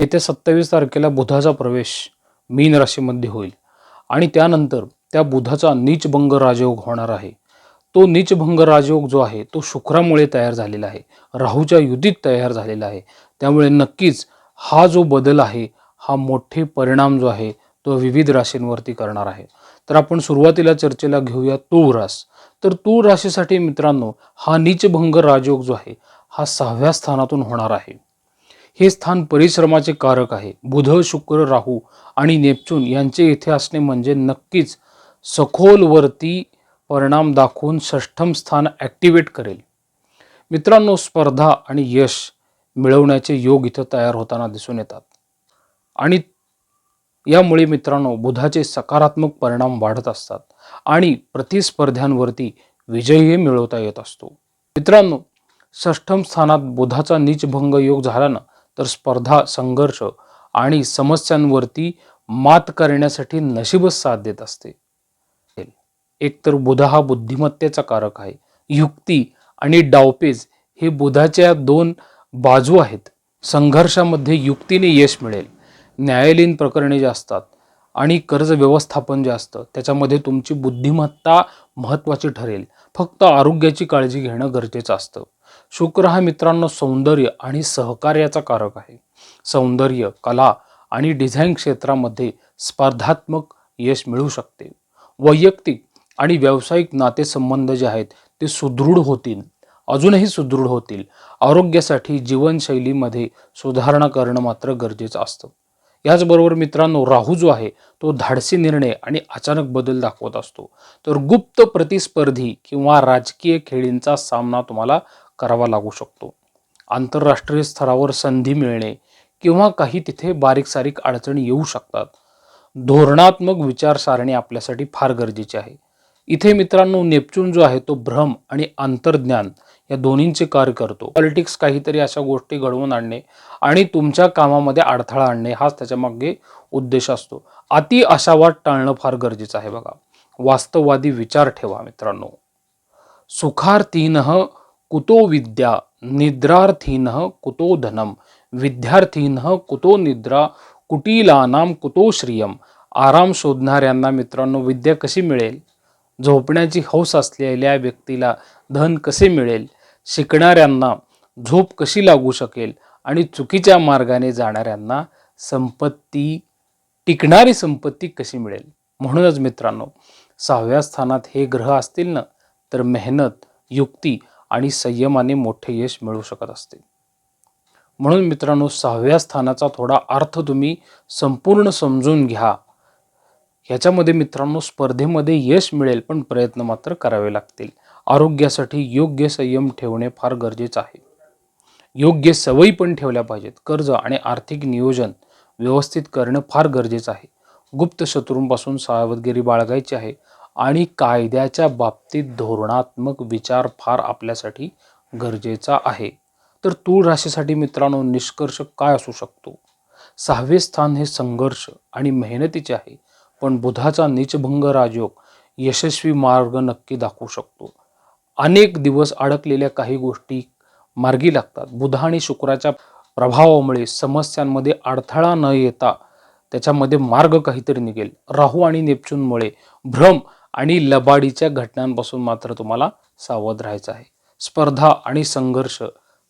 येत्या सत्तावीस तारखेला बुधाचा प्रवेश मीन राशीमध्ये होईल. आणि त्यानंतर त्या बुधाचा नीचभंग राजयोग होणार आहे. तो नीचभंग राजयोग जो आहे तो शुक्रामुळे तयार झालेला आहे. राहूच्या युतीत तयार झालेला आहे. त्यामुळे नक्कीच हा जो बदल आहे हा मोठे परिणाम जो आहे तो विविध राशींवरती करणार आहे. तर आपण सुरुवातीला चर्चेला घेऊया तूळ रास. तर तूळ राशीसाठी मित्रांनो हा नीचभंग राजयोग जो आहे हा सहाव्या स्थानातून होणार आहे. हे स्थान परिश्रमाचे कारक आहे. बुध शुक्र राहू आणि नेपच्यून यांचे इथे असणे म्हणजे नक्कीच सखोलवरती परिणाम दाखवून षष्ठम स्थान ॲक्टिवेट करेल. मित्रांनो स्पर्धा आणि यश मिळवण्याचे योग इथं तयार होताना दिसून येतात. आणि यामुळे मित्रांनो बुधाचे सकारात्मक परिणाम वाढत असतात आणि प्रतिस्पर्ध्यांवरती विजयही मिळवता येत असतो. मित्रांनो षष्ठम स्थानात बुधाचा नीचभंग योग झाला ना तर स्पर्धा संघर्ष आणि समस्यांवरती मात करण्यासाठी नशीबच साथ देत असते. एकतर बुध हा बुद्धिमत्तेचा कारक आहे. युक्ती आणि डावपेज हे बुधाच्या दोन बाजू आहेत. संघर्षामध्ये युक्तीने यश मिळेल. न्यायालयीन प्रकरणे जे असतात आणि कर्ज व्यवस्थापन जे असतं त्याच्यामध्ये तुमची बुद्धिमत्ता महत्त्वाची ठरेल. फक्त आरोग्याची काळजी घेणं गरजेचं असतं. शुक्र हा मित्रांनो सौंदर्य आणि सहकार्याचा कारक आहे. सौंदर्य कला आणि डिझाईन क्षेत्रामध्ये स्पर्धात्मक यश मिळू शकते. वैयक्तिक आणि व्यावसायिक नातेसंबंध जे आहेत ते सुदृढ होतील. अजूनही सुदृढ होतील. आरोग्यासाठी जीवनशैलीमध्ये सुधारणा करणं मात्र गरजेचं असतं. याचबरोबर मित्रांनो राहू जो आहे तो धाडसी निर्णय आणि अचानक बदल दाखवत असतो. तर गुप्त प्रतिस्पर्धी किंवा राजकीय खेळींचा सामना तुम्हाला करावा लागू शकतो. आंतरराष्ट्रीय स्तरावर संधी मिळणे किंवा काही तिथे बारीक सारीक अडचणी येऊ शकतात. धोरणात्मक विचारसारणी आपल्यासाठी फार गरजेची आहे. इथे मित्रांनो नेपच्यून जो आहे तो भ्रम आणि अंतर्ज्ञान या दोन्हींचे कार्य करतो. पॉलिटिक्स काहीतरी अशा गोष्टी घडवून आणणे आणि तुमच्या कामामध्ये अडथळा आणणे हाच त्याच्यामागे उद्देश असतो. अति आशावाद टाळणं फार गरजेचं आहे बघा. वास्तववादी विचार ठेवा मित्रांनो. सुखार्थीन कुतो विद्या निद्रार्थीन कुतो धनम विद्यार्थीन कुतो निद्रा कुटीलानाम कुतो श्रियम. आराम शोधणाऱ्यांना मित्रांनो विद्या कशी मिळेल? झोपण्याची हौस असलेल्या व्यक्तीला धन कसे मिळेल? शिकणाऱ्यांना झोप कशी लागू शकेल आणि चुकीच्या मार्गाने जाणाऱ्यांना संपत्ती टिकणारी संपत्ती कशी मिळेल? म्हणूनच मित्रांनो सहाव्या स्थानात हे ग्रह असतील ना तर मेहनत युक्ती आणि संयमाने मोठे यश मिळू शकत असते. म्हणून मित्रांनो सहाव्या स्थानाचा थोडा अर्थ तुम्ही संपूर्ण समजून घ्या. ह्याच्यामध्ये मित्रांनो स्पर्धेमध्ये यश मिळेल पण प्रयत्न मात्र करावे लागतील. आरोग्यासाठी योग्य संयम ठेवणे फार गरजेचं आहे. योग्य सवयी पण ठेवल्या पाहिजेत. कर्ज आणि आर्थिक नियोजन व्यवस्थित करणं फार गरजेचं आहे. गुप्त शत्रूंपासून सावधगिरी बाळगायची आहे आणि कायद्याच्या बाबतीत धोरणात्मक विचार फार आपल्यासाठी गरजेचा आहे. तर तूळ राशीसाठी मित्रांनो निष्कर्ष काय असू शकतो? सहावे स्थान हे संघर्ष आणि मेहनतीचे आहे पण बुधाचा नीचभंग राजयोग यशस्वी मार्ग नक्की दाखवू शकतो. अनेक दिवस अडकलेल्या काही गोष्टी मार्गी लागतात. बुध आणि शुक्राच्या प्रभावामुळे समस्यांमध्ये अडथळा न येता त्याच्यामध्ये मार्ग काहीतरी निघेल. राहू आणि नेपच्यूनमुळे भ्रम आणि लबाडीच्या घटनांपासून मात्र तुम्हाला सावध राहायचं आहे. स्पर्धा आणि संघर्ष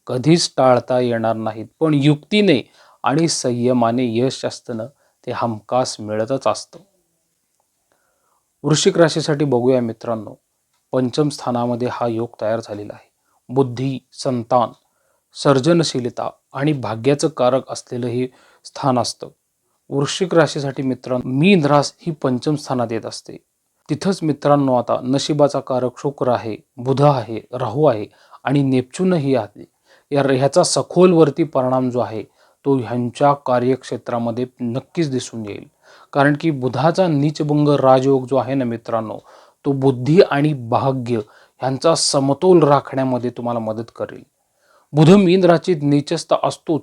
कधीच टाळता येणार नाहीत पण युक्तीने आणि संयमाने यश असतं ते हमखास मिळतच असतं. वृश्चिक राशीसाठी बघूया मित्रांनो. पंचम स्थानामध्ये हा योग तयार झालेला आहे. बुद्धी संतान सर्जनशीलता आणि भाग्याचं कारक असलेलं हे स्थान असतं. वृश्चिक राशीसाठी मित्रांनो मीन रास ही पंचम स्थानात येत असते. तिथंच मित्रांनो आता नशिबाचा कारक शुक्र आहे बुध आहे राहू आहे आणि नेपच्यूनही आहे. या ह्याचा सखोलवरती परिणाम जो आहे तो ह्यांच्या कार्यक्षेत्रामध्ये नक्कीच दिसून येईल. कारण की बुधाचा नीचभंग राजयोग जो आहे ना मित्रांनो तो बुद्धी आणि भाग्य ह्यांचा समतोल राखण्यामध्ये तुम्हाला मदत करेल. बुध मीन राशीत असतोच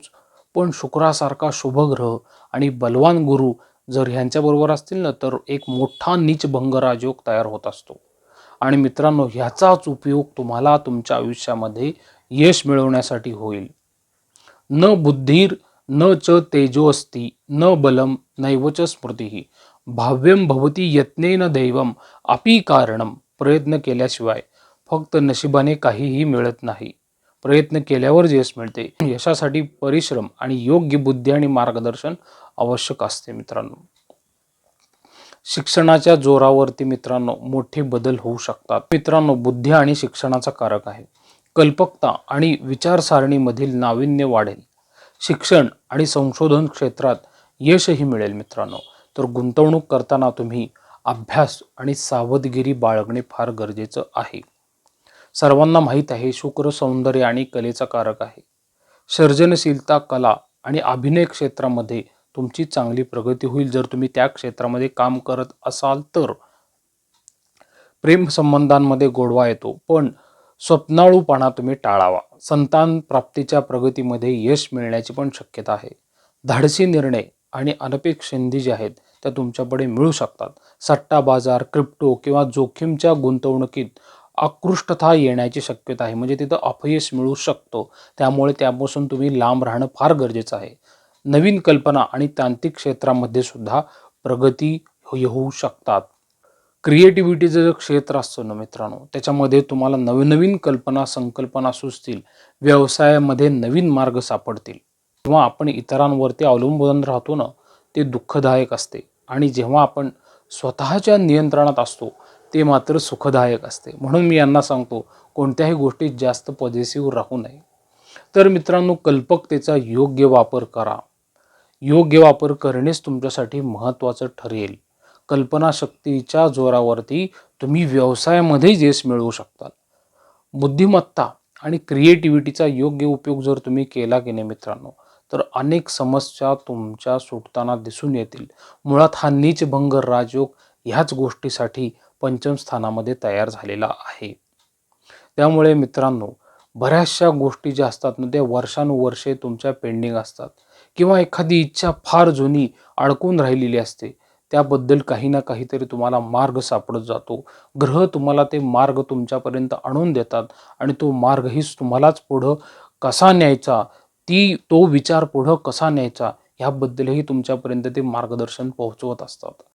पण शुक्रासारखा शुभग्रह आणि बलवान गुरु जर ह्यांच्याबरोबर असतील ना तर एक मोठा नीचभंग राजयोग तयार होत असतो. आणि मित्रांनो ह्याचाच उपयोग तुम्हाला तुमच्या आयुष्यामध्ये यश मिळवण्यासाठी होईल. न बुद्धीर न च तेजो अस्ति न बलम नैव च स्मृती. भाव्यम भवती यत्नेन दैवम आपी कारणम प्रयत्न केल्याशिवाय फक्त नशिबाने काहीही मिळत नाही. प्रयत्न केल्यावर यश मिळते. यशासाठी परिश्रम आणि योग्य बुद्धी आणि मार्गदर्शन आवश्यक असते मित्रांनो. शिक्षणाच्या जोरावरती मित्रांनो मोठे बदल होऊ शकतात. मित्रांनो बुद्धी आणि शिक्षणाचा कारक आहे. कल्पकता आणि विचारसारणीमधील नाविन्य वाढेल. शिक्षण आणि संशोधन क्षेत्रात यशही मिळेल मित्रांनो. तर गुंतवणूक करताना तुम्ही अभ्यास आणि सावधगिरी बाळगणे फार गरजेचं आहे. सर्वांना माहीत आहे शुक्र सौंदर्य आणि कलेचा कारक आहे. सर्जनशीलता कला आणि अभिनय क्षेत्रामध्ये तुमची चांगली प्रगती होईल. जर तुम्ही त्या क्षेत्रामध्ये काम करत असाल तर प्रेम संबंधांमध्ये गोडवा येतो पण स्वप्नाळूपणा तुम्ही टाळावा. संतान प्राप्तीच्या प्रगतीमध्ये यश मिळण्याची पण शक्यता आहे. धाडसी निर्णय आणि अनपेक्ष संधी ज्या आहेत त्या तुमच्याकडे मिळू शकतात. सट्टा बाजार क्रिप्टो किंवा जोखीमच्या गुंतवणुकीत आकृष्टता येण्याची शक्यता आहे. म्हणजे तिथं अपयश मिळू शकतो. त्यामुळे त्यापासून तुम्ही लांब राहणं फार गरजेचं आहे. नवीन कल्पना आणि तांत्रिक क्षेत्रामध्ये सुद्धा प्रगती होऊ शकतात. क्रिएटिव्हिटीचं जे क्षेत्र असतं ना मित्रांनो त्याच्यामध्ये तुम्हाला नवनवीन कल्पना संकल्पना सुचतील. व्यवसायामध्ये नवीन मार्ग सापडतील. जेव्हा आपण इतरांवरती अवलंबून राहतो ना ते दुःखदायक असते. आणि जेव्हा आपण स्वतःच्या नियंत्रणात असतो ते मात्र सुखदायक असते. म्हणून मी यांना सांगतो कोणत्याही गोष्टीत जास्त पॉझिटिव्ह राहू नये. तर मित्रांनो कल्पकतेचा योग्य वापर करा. योग्य वापर करणेच तुमच्यासाठी महत्त्वाचं ठरेल. कल्पनाशक्तीच्या जोरावरती तुम्ही व्यवसायामध्ये यश मिळवू शकता. बुद्धिमत्ता आणि क्रिएटिव्हिटीचा योग्य उपयोग जर तुम्ही केला की नाही मित्रांनो तर अनेक समस्या तुमच्या सुटताना दिसून येतील. मुळात हा नीचभंग राजयोग ह्याच गोष्टीसाठी पंचम स्थानामध्ये तयार झालेला आहे. त्यामुळे मित्रांनो बऱ्याचशा गोष्टी ज्या असतात ना त्या वर्षानुवर्षे तुमच्या पेंडिंग असतात. किंवा एखादी इच्छा फार जुनी अडकून राहिलेली असते त्याबद्दल काही ना काहीतरी तुम्हाला मार्ग सापडत जातो. ग्रह तुम्हाला ते मार्ग तुमच्यापर्यंत आणून देतात आणि तो मार्गही तुम्हालाच पुढं कसा न्यायचा ती तो विचार पुढं कसा न्यायचा? ह्याबद्दलही तुमच्यापर्यंत ते मार्गदर्शन पोहोचवत असतात.